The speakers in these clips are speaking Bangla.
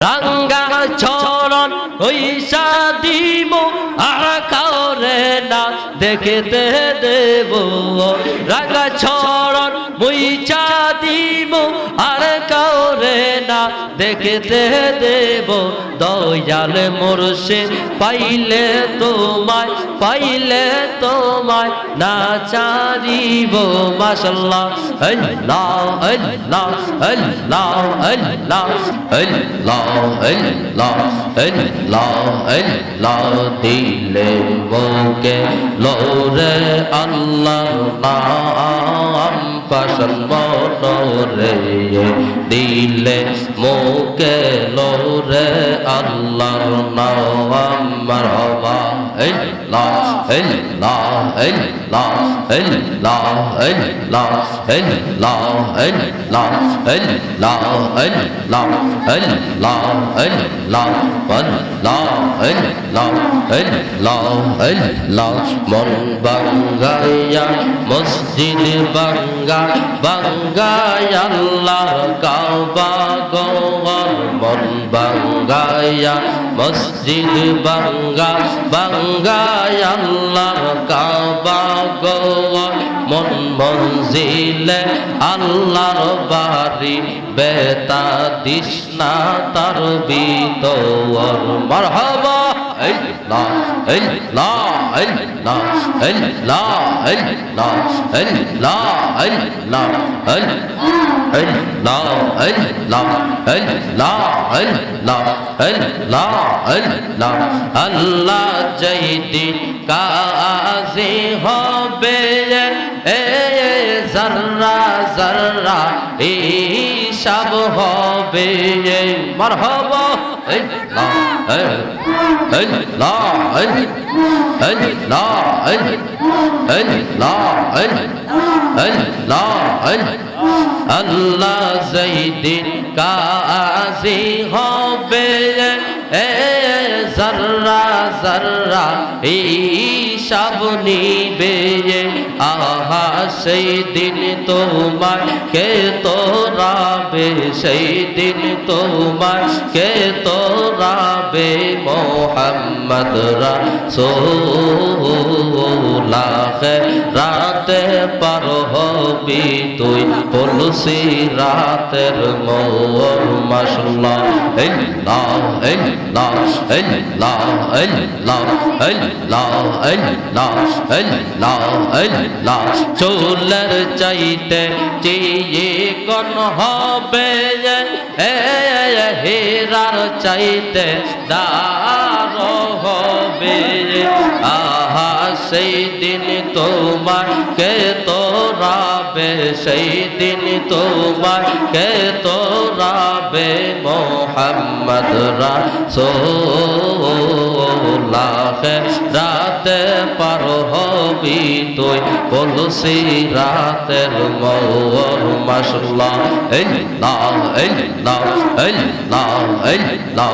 রাঙ্গা চরণ ঐশা দিব আর কাউরে না দেখতে দেব। রাঙ্গা চরণ মুইচা দেখতে দেব দয়াল মুর্শিদ। পাইলে তোমায় পাইলে তোমায় না চারিব আল্লাহ দিলে মোকে লোরে আল্লাহ, নাম মনোরে। দিলে মোকে লোরে আল্লাহ নাম মারহাবা আল্লাহ মন বাঙ্গাইয়া মসজিদ বাঙ্গা বাঙ্গায় আল্লাহ কাবা গোয়া মন বাঙ্গায়া মসজিদ বাঙ্গা, বাঙ্গায় আল্লাহ কাবা গোর মন মঞ্জিলে আল্লাহর বাড়ি, বেতা দিসনা তার বিতর মারহাবা আল্লাহ আল্লাহ আল্লাহ আল্লাহ আল্লাহ আল্লাহ আল্লাহ আল্লাহ আল্লাহ জৈদি কাজী হবে এ জর্রা জর্রা এই সব হবে মরহবা আল্লাহ জৈদিন কাজী হবে জর্রা জর্রা এই সব নিবে আহা, সেই দিন তোমার কে তোরাবে? সেই দিন তোমার কে তোরাবে? মোহাম্মদ রাসূলুল্লাহ, রাতে পার হবি তুই তুলসি রাতের মোর মাশাল্লাহ। আল্লাহ আল্লাহ আল্লাহ আল্লাহ আল্লাহ আল্লাহ আল্লাহ আল্লাহ চুলের চাইতে চিয়ে কোন হবে হীরার চাইতে দার হবে আহা সেই দিন তোমার কে তোরাবে সেই দিন তোমার কে তোরাবে মোহাম্মদ রাসূলুল্লাহ। রাতে পার হবি তুই বলছি রাতের মর মাসলা এই না এই না এই না এই না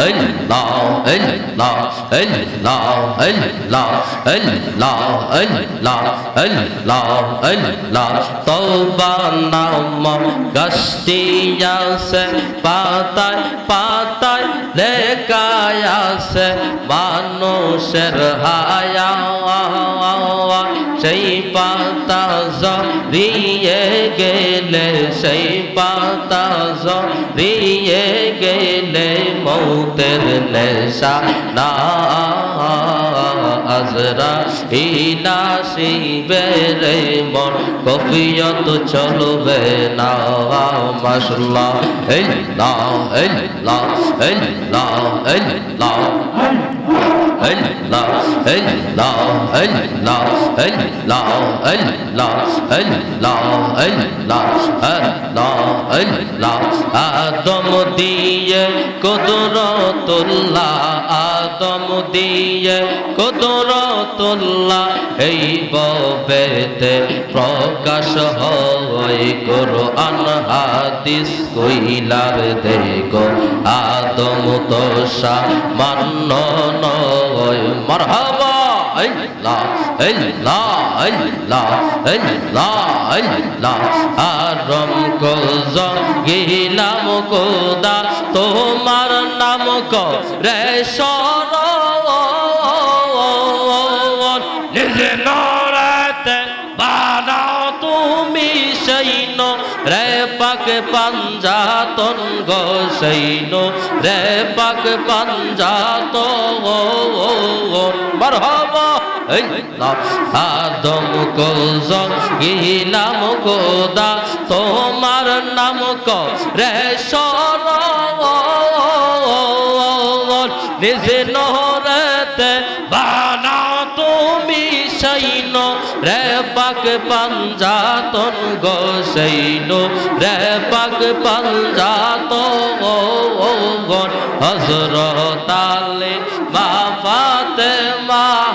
আল্লাহ আল্লাহ আল্লাহ আল্লাহ আল্লাহ আল্লাহ আল্লাহ আল্লাহ তওবা নাম গাছটি আছে পাতায় পাতায় লেখায় আছে মানুষের হায়া সেই পাতা জড়িয়ে গেলে, সেই পাতা জড়িয়ে গেলে মৌতের নেশা না। আজরা ইলা শিবেরে মন, কফিয়ত চলবে না। মাশাল্লাহ আল্লাহ আল্লাহ আল্লাহ আল্লাহ আদম দিয়ে কুদরতুল্লাহ আদম দিয়ে কুদরতুল্লাহ এই ববেতে প্রকাশ হয় কোরআন, হাদিস কইলার দেখো আদম তো সামান্য নয়। মারহাবা, আল্লাহ আল্লাহ আল্লাহ আল্লাহ আল্লাহ। আরম কজ গিলাম কোদা তোমার নাম ক রে সর নিজে নরাতে রে পাক পাঞ্জাতন গো সৈন্য রে পাক পাঞ্জাত মারহাবা আদম কোজ গিলাম গোদা তোমার নাম ক রে সর নিজে নহরতে বানাও পাক পাঞ্জাতন গোসাইন রে পাক পাঞ্জাত হজরতালে বাবা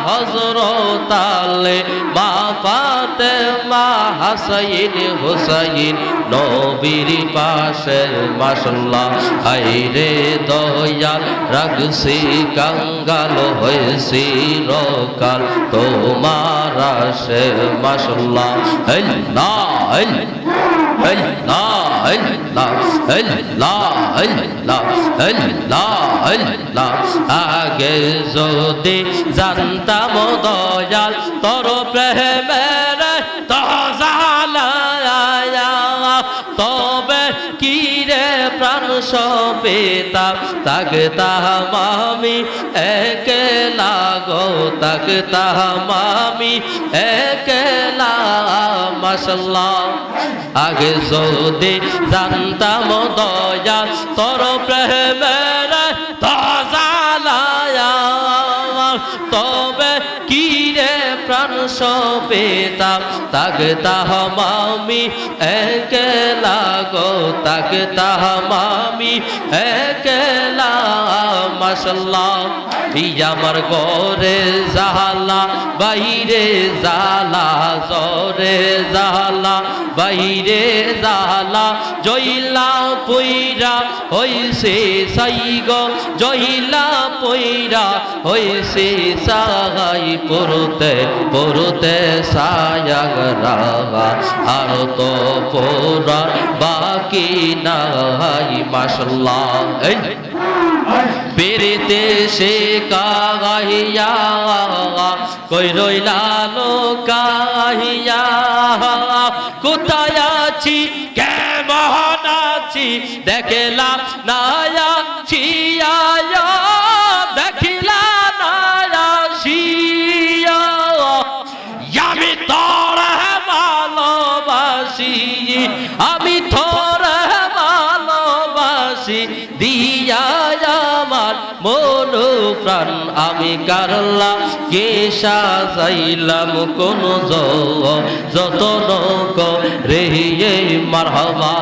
হজরত আলে, মা ফাতে মা হাসাইন হুসাইন, নবীর পাশে মাসাল্লাহ হাইরে দয়াল, রাগসি কাঙ্গাল হয়েছি রকাল, তোমার আসে মাসাল্লাহ আল্লাহ আল্লাহ আল্লাহ আল্লাহ আল্লাহ আল্লাহ আগে যদি জানতাম দয়াল তর প্রেমের তবে কি রে প্রাণ সপেতা তাকে তাহামি একে গো তাকে তাহামি একে মাসাল্লাহ আগে যদি জানতাম দয়া, তোর প্রেমের সপেতাম তাকে তাহামি একেলা গো তাকে তাহামি একেলা মাসাল্লাহ আমার গরে জালা বাইরে জালা, জরে জালা, বাইরে জালা জইলা পইরা হইছে সাইগ জইলা পইরা হইছে সাই পড়তে পড়তে সায়াগরা আর বাকি নাই এই। পেরেতে সে কাহিয়া কই রইলা কাহিয়া কোথায় আছি কেমন আছি, দেখলাম নায়া ভালোবাসি দিয়া আমার মন প্রাণ। আমি কারলা কে সাজাইলাম কোন যতন রে মারহাবা।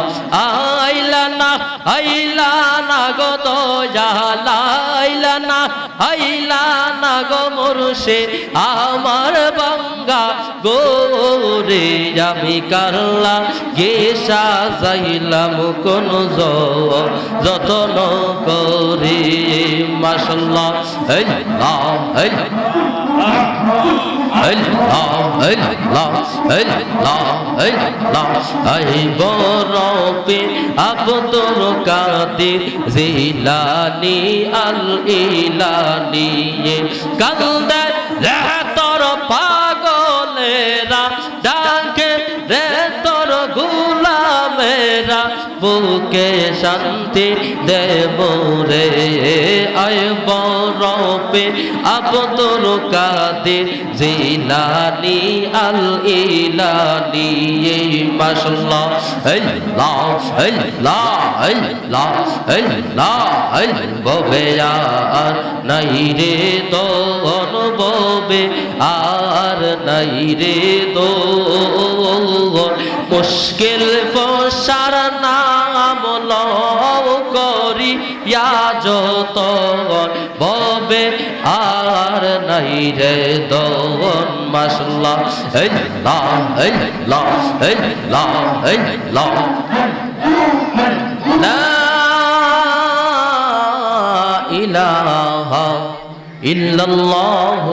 আইলা না আইলা না গো দয়ালা, আইলা না আইলা না গো মোরশে আমার বাঙ্গা গোরে, আমি কারলা গে সাজাইলাম কোন যতন করে। মাসাল্লাহ আল্লাহ জিলানি আল ইলানি কান্দার তোর বলে গুলামেরা বুকে শান্তি দেব রে। আয় বরপে আবদুল কাদের জিলানি আল ইলানি মাশাল্লাহ আল্লাহ আল্লাহ আল্লাহ আল্লাহ ববে আর নাই রে দোন ববে আর নাই রে দো মুশকিল পোষার নাম করি যত ববে আর নাই রে দন মাসলা এই লা এই লা এই লা। লা ইলাহা ইল্লাল্লাহ।